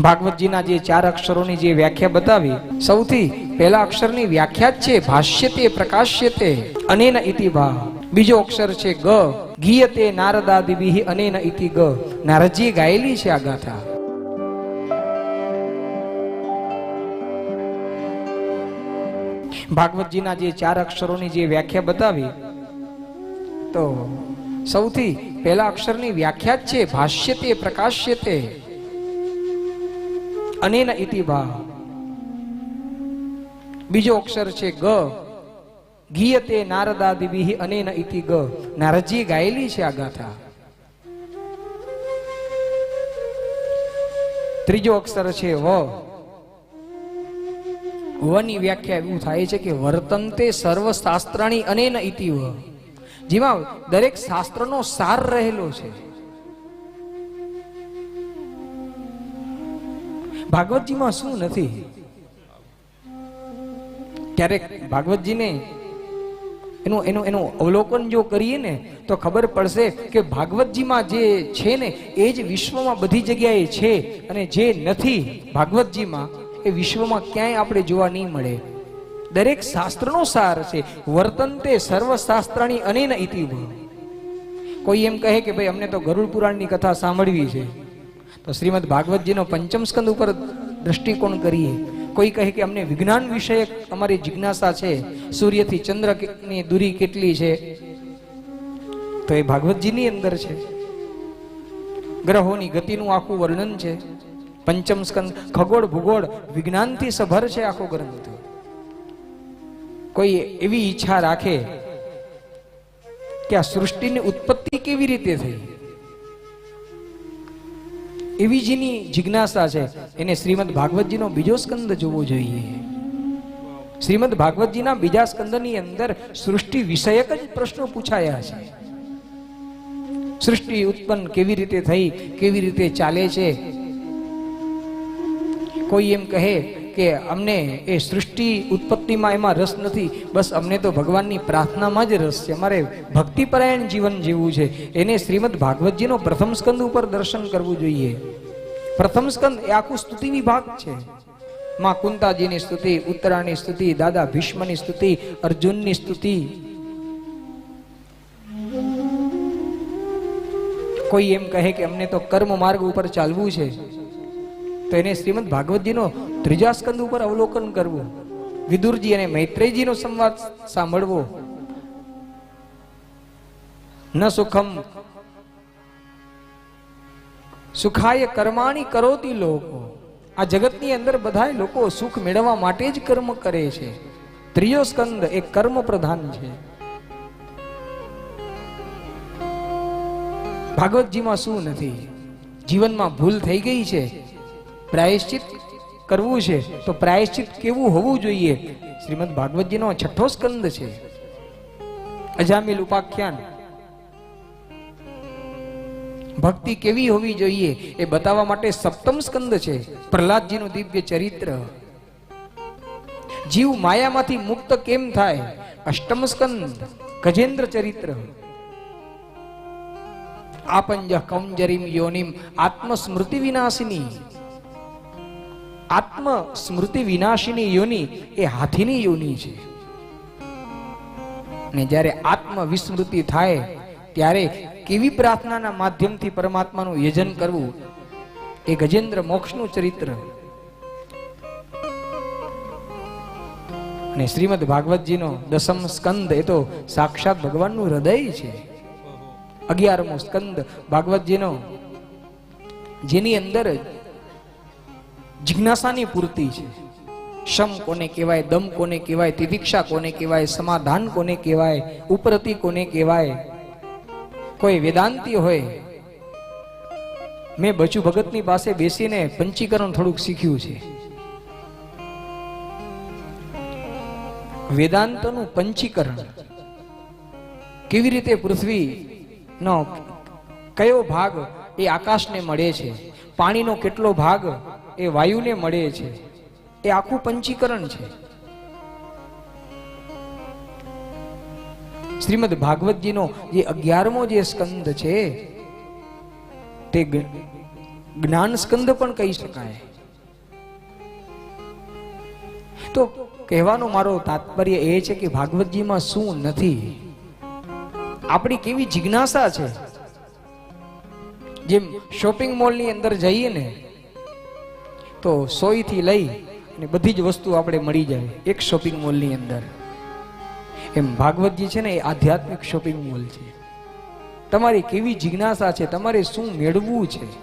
ભાગવતજીના જે ચાર અક્ષરોની જે વ્યાખ્યા બતાવી, સૌથી પહેલા અક્ષરની વ્યાખ્યા જ છે, ભાષ્યતે પ્રકાશ્યતે અનેન ઇતિ ભાવ બીજો અક્ષર છે ગ, ગીયતે નારદાદિભિ અનેન ઇતિ ગ. નારદજીએ ગાયેલી છે આ ગાથા. ભાગવતજીના જે ચાર અક્ષરોની જે વ્યાખ્યા બતાવી, તો સૌથી પહેલા અક્ષરની વ્યાખ્યા જ છે પ્રકાશ્ય પ્રકાશ્યતે. અનેન ઇતિ ભાવ બીજો અક્ષર છે ગ. ગીયતે નારદાદિભિ અનેન ઇતિ ગ. નારદજી ગાયેલી છે આ ગાથા. ત્રીજો અક્ષર છે વ. વની વ્યાખ્યા એવું થાય છે કે વર્તનતે સર્વ શાસ્ત્રાણી અનેન ઇતિ વ. જેમાં દરેક શાસ્ત્રનો સાર રહેલો છે. ભાગવતજીમાં શું નથી? ક્યારેક ભાગવતજીને એનું એનું એનું અવલોકન જો કરીએ ને, તો ખબર પડશે કે ભાગવતજીમાં જે છે ને, એ જ વિશ્વમાં બધી જગ્યાએ છે અને જે નથી ભાગવતજીમાં, એ વિશ્વમાં ક્યાંય આપણે જોવા નહીં મળે. દરેક શાસ્ત્રનો સાર છે. વર્તનતે સર્વ શાસ્ત્રાની અનેન ઇતિ કોઈ એમ કહે કે ભાઈ અમને તો ગરુડ પુરાણની કથા સાંભળવી છે. તો શ્રીમદ ભાગવતજીનો પંચમ સ્કંદ ઉપર દ્રષ્ટિકોણ કરીએ. કોઈ કહે કે અમને વિજ્ઞાન વિષયક અમારી જિજ્ઞાસા છે, સૂર્યથી ચંદ્રની દૂરી કેટલી છે? તો એ ભાગવતજીની અંદર છે. ગ્રહોની ગતિનું આખું વર્ણન છે. પંચમ સ્કંદ ખગોળ, ભૂગોળ, વિજ્ઞાનથી સભર છે આખો ગ્રંથ. કોઈ એવી ઈચ્છા રાખે કે આ સૃષ્ટિની ઉત્પત્તિ કેવી રીતે થઈ? એવી જેની જિજ્ઞાસા છે, એને શ્રીમદ ભાગવતજીનો બીજો સ્કંદ જોવો જોઈએ. શ્રીમદ ભાગવતજીના બીજા સ્કંદની અંદર સૃષ્ટિ વિષયક જ પ્રશ્નો પૂછાયા છે. સૃષ્ટિ ઉત્પન્ન કેવી રીતે થઈ, કેવી રીતે ચાલે છે? કોઈ એમ કહે કે અમને એ સૃષ્ટિ ઉત્પત્તિમાં એમાં રસ નથી. બસ અમને તો ભગવાનની પ્રાર્થનામાં જ રસ છે. અમારે ભક્તિપરાયણ જીવન જીવવું છે. એને શ્રીમદ ભાગવતજીનો પ્રથમ સ્કંદ ઉપર દર્શન કરવું જોઈએ. પ્રથમ સ્કંદ એ આખું સ્તુતિ વિભાગ છે. માં કુંતાજીની સ્તુતિ ઉત્તરાની સ્તુતિ, દાદા ભીષ્મની સ્તુતિ, અર્જુનની સ્તુતિ. કોઈ એમ કહે કે અમને તો કર્મ માર્ગ ઉપર ચાલવું છે. તો એને શ્રીમદ ભાગવતજીનો ત્રીજા સ્કંદ ઉપર અવલોકન કરવું. વિદુરજી અને મૈત્રેયજીનો સંવાદ સાંભળવો. ન સુખમ. સુખાય કર્માણી કરોતી લોકો. આ જગતની અંદર બધા લોકો સુખ મેળવવા માટે જ કર્મ કરે છે. ત્રીજો સ્કંદ એ કર્મ પ્રધાન છે. ભાગવતજીમાં શું નથી? જીવનમાં ભૂલ થઈ ગઈ છે. પ્રાયશ્ચિત કરવું છે, તો પ્રાયશ્ચિત કેવું હોવું જોઈએ? શ્રીમદ ભાગવતજીનો છઠ્ઠો સ્કંદ છે. અજામિલ ઉપાખ્યાન. ભક્તિ કેવી હોવી જોઈએ એ બતાવવા માટે સપ્તમ સ્કંદ છે, પ્રહલાદજીનું દિવ્ય ચરિત્ર. જીવ માયામાંથી મુક્ત કેમ થાય? અષ્ટમ સ્કંદ, ગજેન્દ્ર ચરિત્ર. આપંજ કૌંજરીમ યોનિમ આત્મસ્મૃતિ વિનાશિની. આત્મ સ્મૃતિ વિનાશીની યોનિ એ હાથીની યોનિ છે. ને જ્યારે આત્મ વિસ્મૃતિ થાય, ત્યારે કેવી પ્રાર્થનાના માધ્યમથી પરમાત્માનું યજન કરવું, એ ગજેન્દ્ર મોક્ષનું ચરિત્ર. અને શ્રીમદ ભાગવતજીનો દસમ સ્કંદ એ તો સાક્ષાત ભગવાનનું હૃદય છે. અગિયારમો સ્કંદ ભાગવતજીનો, જેની અંદર જિજ્ઞાસાની પૂર્તિ છે. શમ કોને કહેવાય, દમ કોને કહેવાય તિતિક્ષા કોને કહેવાય, સમાધાન કોને કહેવાય, ઉપરતી કોને કહેવાય? કોઈ વેદાંતી હોય, મેં બચુ ભગતની પાસે બેસીને પંચીકરણ થોડુંક શીખ્યું છે. વેદાંતનું પંચીકરણ. કેવી રીતે પૃથ્વી નો કયો ભાગ એ આકાશને મળે છે? પાણીનો કેટલો ભાગ એ વાયુને મળે છે. એ આખું પંચીકરણ છે. શ્રીમદ ભાગવતજીનો જે અગિયારમો જે સ્કંદ છે, તે જ્ઞાન સ્કંદ પણ કહી શકાય. તો કહેવાનો મારો તાત્પર્ય એ છે કે ભાગવતજીમાં શું નથી. આપણી કેવી જિજ્ઞાસા છે? જેમ શોપિંગ મોલની અંદર જઈએ ને તો સોયથી લઈ અને બધી જ વસ્તુ આપણે મળી જાય એક શોપિંગ મોલની અંદર. એમ ભાગવતજી છે ને એ આધ્યાત્મિક શોપિંગ મોલ છે. તમારી કેવી જિજ્ઞાસા છે? તમારે શું મેળવવું છે?